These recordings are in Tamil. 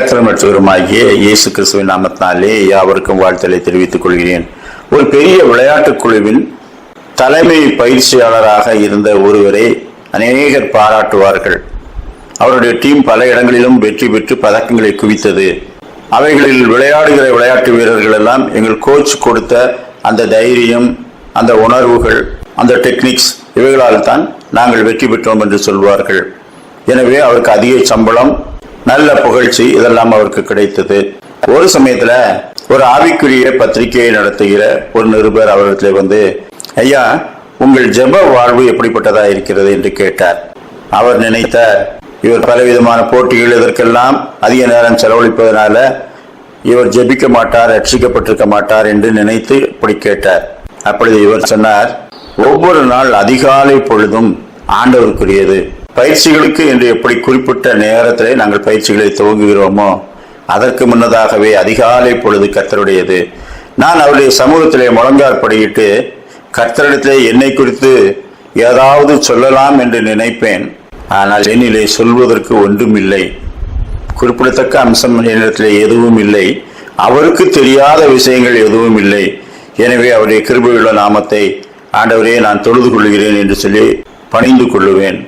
கத்திரம் இயேசு கிறிஸ்துவின் நாமத்தினாலே யாவருக்கும் வாழ்த்தலை தெரிவித்துக் கொள்கிறேன். ஒரு பெரிய விளையாட்டுக் குழுவின் தலைமை பயிற்சியாளராக இருந்த ஒருவரை அநேகர் பாராட்டுவார்கள். அவருடைய டீம் பல இடங்களிலும் வெற்றி பெற்று பதக்கங்களை குவித்தது. அவைகளில் விளையாடுகிற விளையாட்டு வீரர்கள் எல்லாம் எங்கள் கோச் கொடுத்த அந்த தைரியம் அந்த உணர்வுகள் அந்த டெக்னிக்ஸ் இவைகளால் தான் நாங்கள் வெற்றி பெற்றோம் என்று சொல்வார்கள். எனவே அவருக்கு அதிக சம்பளம் நல்ல புகழ்ச்சி இதெல்லாம் அவருக்கு கிடைத்தது. ஒரு சமயத்துல ஒரு ஆவிக்குரிய பத்திரிகையை நடத்துகிற ஒரு நிருபர் அவரிடத்துல வந்து ஐயா உங்கள் ஜெப வாழ்வு எப்படிப்பட்டதா இருக்கிறது? என்று கேட்டார். அவர் நினைத்தார் இவர் பலவிதமான போட்டிகள் இதற்கெல்லாம் அதிக நேரம் செலவழிப்பதனால இவர் ஜெபிக்க மாட்டார் ரட்சிக்கப்பட்டிருக்க மாட்டார் என்று நினைத்து இப்படி கேட்டார். அப்பொழுது இவர் சொன்னார் ஒவ்வொரு நாள் அதிகாலை பொழுதும் ஆண்டவருக்குரியது. பயிற்சிகளுக்கு என்று எப்படி குறிப்பிட்ட நேரத்திலே நாங்கள் பயிற்சிகளை துவங்குகிறோமோ அதற்கு முன்னதாகவே அதிகாலை பொழுது கர்த்தருடையது. நான் அவருடைய சமூகத்திலே முழங்கால் படியிட்டு கர்த்தரிடத்திலே என்னை குறித்து ஏதாவது சொல்லலாம் என்று நினைப்பேன். ஆனால் என்னிலே சொல்வதற்கு ஒன்றும் இல்லை குறிப்பிடத்தக்க அம்சம் என்னிடத்தில் எதுவும் இல்லை. அவருக்கு தெரியாத விஷயங்கள் எதுவும் இல்லை. எனவே அவருடைய கிருபையுள்ள நாமத்தை ஆண்டவரே நான் தொழுது கொள்கிறேன் என்று சொல்லி பணிந்து கொள்ளுவேன்.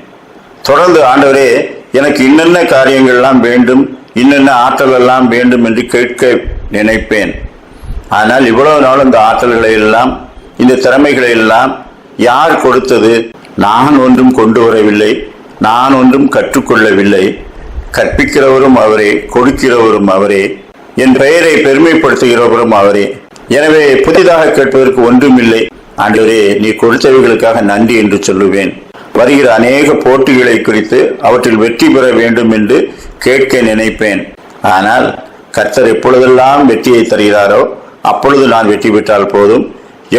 தொடர்ந்து ஆண்டவரே எனக்கு இன்னென்ன காரியங்கள்லாம் வேண்டும் இன்னென்ன ஆற்றல் எல்லாம் வேண்டும் என்று கேட்க நினைப்பேன். ஆனால் இவ்வளவு நாள் இந்த ஆற்றல்களை எல்லாம் இந்த திறமைகளை எல்லாம் யார் கொடுத்தது? நான் ஒன்றும் கொண்டு வரவில்லை நான் ஒன்றும் கற்றுக்கொள்ளவில்லை. கற்பிக்கிறவரும் அவரே கொடுக்கிறவரும் அவரே என் பெயரை பெருமைப்படுத்துகிறவரும் அவரே. எனவே புதிதாக கேட்பதற்கு ஒன்றுமில்லை ஆண்டவரே நீ கொடுத்தவைகளுக்காக நன்றி என்று சொல்லுவேன். வருகிற அநேக போட்டிகளை குறித்து அவற்றில் வெற்றி பெற வேண்டும் என்று கேட்க நினைப்பேன். ஆனால் கர்த்தர் எப்பொழுதெல்லாம் வெற்றியை தருகிறாரோ அப்பொழுது நான் வெற்றி பெற்றால் போதும்.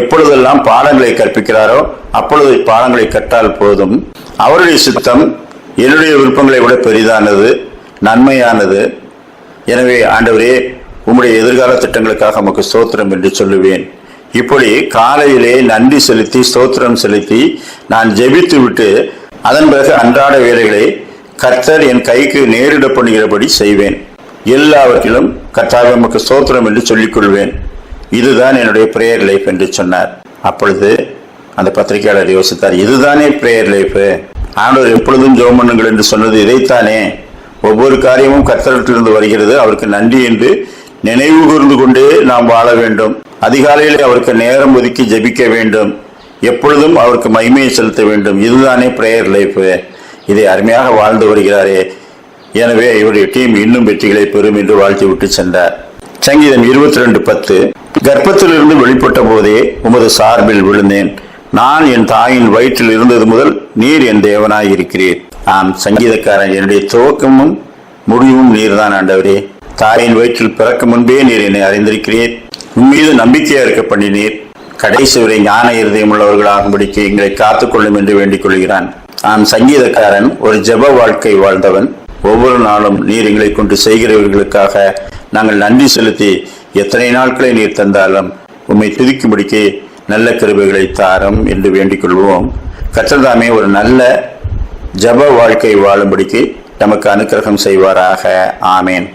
எப்பொழுதெல்லாம் பாடங்களை கற்பிக்கிறாரோ அப்பொழுது பாடங்களை கற்றால் போதும். அவருடைய சித்தம் என்னுடைய விருப்பங்களை விட பெரிதானது நன்மையானது. எனவே ஆண்டவரே உம்முடைய எதிர்கால திட்டங்களுக்காக நமக்கு சோத்திரம் என்று சொல்லுவேன். இப்படி காலையிலே நன்றி செலுத்தி ஸ்தோத்திரம் செலுத்தி நான் ஜெபித்து விட்டு அதன் பிறகு அன்றாட வேலைகளை கர்த்தர் என் கைக்கு நேரிட பண்ணுகிறபடி செய்வேன். எல்லாவற்றிலும் கர்த்தாவே நமக்கு ஸ்தோத்திரம் என்று சொல்லிக் கொள்வேன் இதுதான் என்னுடைய பிரேயர் லைஃப் என்று சொன்னார். அப்பொழுது அந்த பத்திரிகையாளர் யோசித்தார் இதுதானே பிரேயர் லைஃபு ஆண்டவர் எப்பொழுதும் ஜெபம் பண்ணுங்கள் என்று சொன்னது இதைத்தானே? ஒவ்வொரு காரியமும் கர்த்தரிடத்திலிருந்து வருகிறது. அவருக்கு நன்றி என்று நினைவு கூர்ந்து கொண்டே நாம் வாழ வேண்டும். அதிகாலையிலே அவருக்கு நேரம் ஒதுக்கி ஜபிக்க வேண்டும். எப்பொழுதும் அவருக்கு மகிமையை செலுத்த வேண்டும். இதுதானே பிரேயர் லைஃப் இதை அருமையாக வாழ்ந்து வருகிறாரே. எனவே இவருடைய டீம் இன்னும் வெற்றிகளை பெறும் என்று வாழ்த்தி விட்டு சென்றார். சங்கீதம் இருபத்தி ரெண்டு பத்து. கர்ப்பத்திலிருந்து வெளிப்பட்ட போதே உமது சார்பில் விழுந்தேன். நான் என் தாயின் வயிற்றில் இருந்தது முதல் நீர் என் தேவனாய் இருக்கிறீர். ஆம் சங்கீதக்காரன் என்னுடைய துவக்கமும் முடிவும் நீர்தான் ஆண்டவரே. தாயின் வயிற்றில் பிறக்க முன்பே நீர் என்னை அறிந்திருக்கிறேன் மீது நம்பிக்கையா இருக்க பண்ணினீர். கடைசி வரை ஞான இருதயம் உள்ளவர்களாகும்படிக்கு எங்களை காத்துக்கொள்ளும் என்று வேண்டிக் கொள்கிறான். நான் சங்கீதக்காரன் ஒரு ஜெப வாழ்க்கை வாழ்ந்தவன். ஒவ்வொரு நாளும் நீர் எங்களை கொண்டு செய்கிறவர்களுக்காக நாங்கள் நன்றி செலுத்தி எத்தனை நாட்களை நீர் தந்தாலும் உம்மை துதிக்கும்படிக்கு நல்ல கிருபைகளை தாரம் என்று வேண்டிக் கொள்வோம். கற்றதாமே ஒரு நல்ல ஜப வாழ்க்கை வாழும்படிக்கு நமக்கு அனுக்கிரகம் செய்வாராக. ஆமேன்.